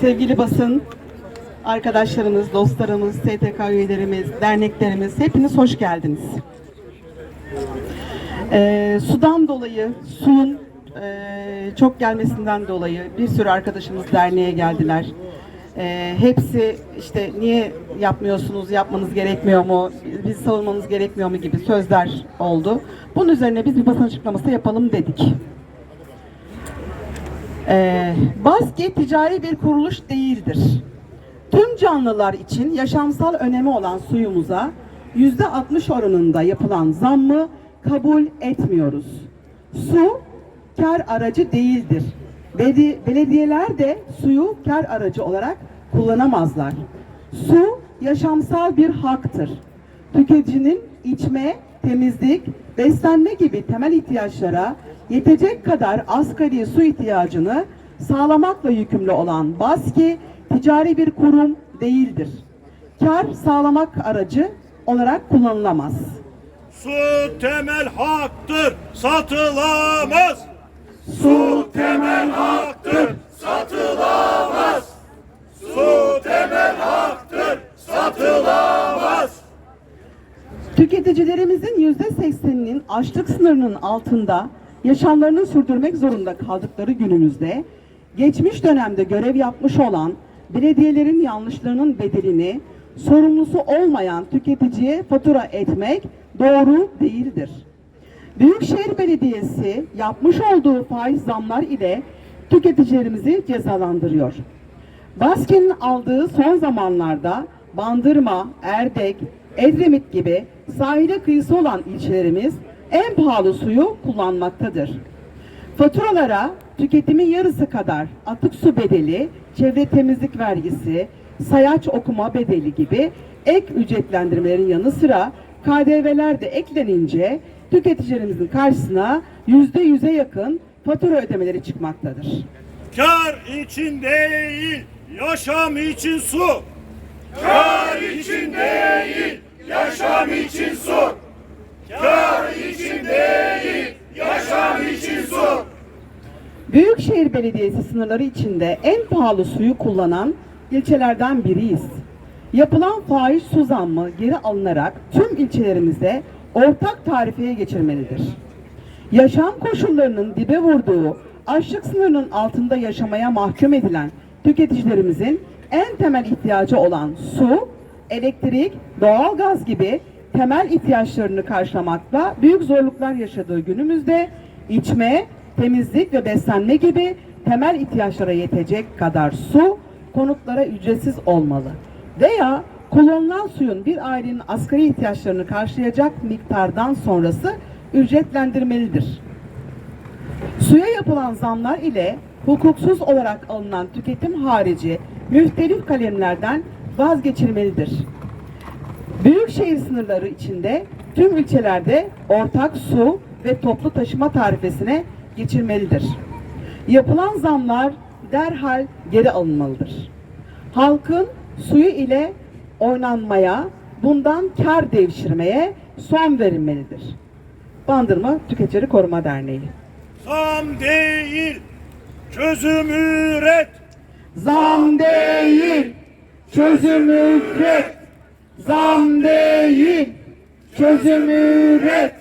sevgili basın, arkadaşlarımız, dostlarımız, STK üyelerimiz, derneklerimiz, hepiniz hoş geldiniz. Ee, sudan dolayı, suyun e, çok gelmesinden dolayı bir sürü arkadaşımız derneğe geldiler. Ee, hepsi işte niye yapmıyorsunuz, yapmanız gerekmiyor mu, biz savunmanız gerekmiyor mu gibi sözler oldu. Bunun üzerine biz bir basın açıklaması yapalım dedik. Ee, basket ticari bir kuruluş değildir. Tüm canlılar için yaşamsal önemi olan suyumuza yüzde 60 oranında yapılan zammı kabul etmiyoruz. Su kar aracı değildir. Belediyeler de suyu kar aracı olarak kullanamazlar. Su yaşamsal bir haktır. Tüketicinin içme, temizlik, beslenme gibi temel ihtiyaçlara yetecek kadar asgari su ihtiyacını sağlamakla yükümlü olan BASKİ ticari bir kurum değildir. Kar sağlamak aracı olarak kullanılamaz. Su temel haktır, satılamaz. Su temel haktır, satılamaz. Su temel haktır, satılamaz. Tüketicilerimizin yüzde sekseninin açlık sınırının altında yaşamlarını sürdürmek zorunda kaldıkları günümüzde geçmiş dönemde görev yapmış olan belediyelerin yanlışlarının bedelini sorumlusu olmayan tüketiciye fatura etmek doğru değildir. Büyükşehir Belediyesi yapmış olduğu faiz zamlar ile tüketicilerimizi cezalandırıyor. Baskin'in aldığı son zamanlarda Bandırma, Erdek, Edremit gibi sahile kıyısı olan ilçelerimiz en pahalı suyu kullanmaktadır. Faturalara tüketimin yarısı kadar atık su bedeli, çevre temizlik vergisi, sayaç okuma bedeli gibi ek ücretlendirmelerin yanı sıra KDV'ler de eklenince tüketicilerimizin karşısına yüzde yüze yakın fatura ödemeleri çıkmaktadır. Kar için değil, yaşam için su. Kar için değil, yaşam için su. Kar için değil, yaşam için su. Büyükşehir Belediyesi sınırları içinde en pahalı suyu kullanan ilçelerden biriyiz. Yapılan faiz su zammı geri alınarak tüm ilçelerimize ortak tarifeye geçirmelidir. Yaşam koşullarının dibe vurduğu, açlık sınırının altında yaşamaya mahkum edilen tüketicilerimizin en temel ihtiyacı olan su, elektrik, doğalgaz gibi temel ihtiyaçlarını karşılamakta büyük zorluklar yaşadığı günümüzde içme, temizlik ve beslenme gibi temel ihtiyaçlara yetecek kadar su konutlara ücretsiz olmalı. Veya kullanılan suyun bir ailenin asgari ihtiyaçlarını karşılayacak miktardan sonrası ücretlendirmelidir. Suya yapılan zamlar ile hukuksuz olarak alınan tüketim harici mühtelif kalemlerden vazgeçilmelidir. Büyükşehir sınırları içinde tüm ilçelerde ortak su ve toplu taşıma tarifesine geçilmelidir. Yapılan zamlar derhal geri alınmalıdır. Halkın suyu ile oynanmaya, bundan kar devşirmeye son verilmelidir. Bandırma Tüketici Koruma Derneği. Zam değil, çözüm üret. Zam değil, çözüm üret. Zam değil, çözüm üret.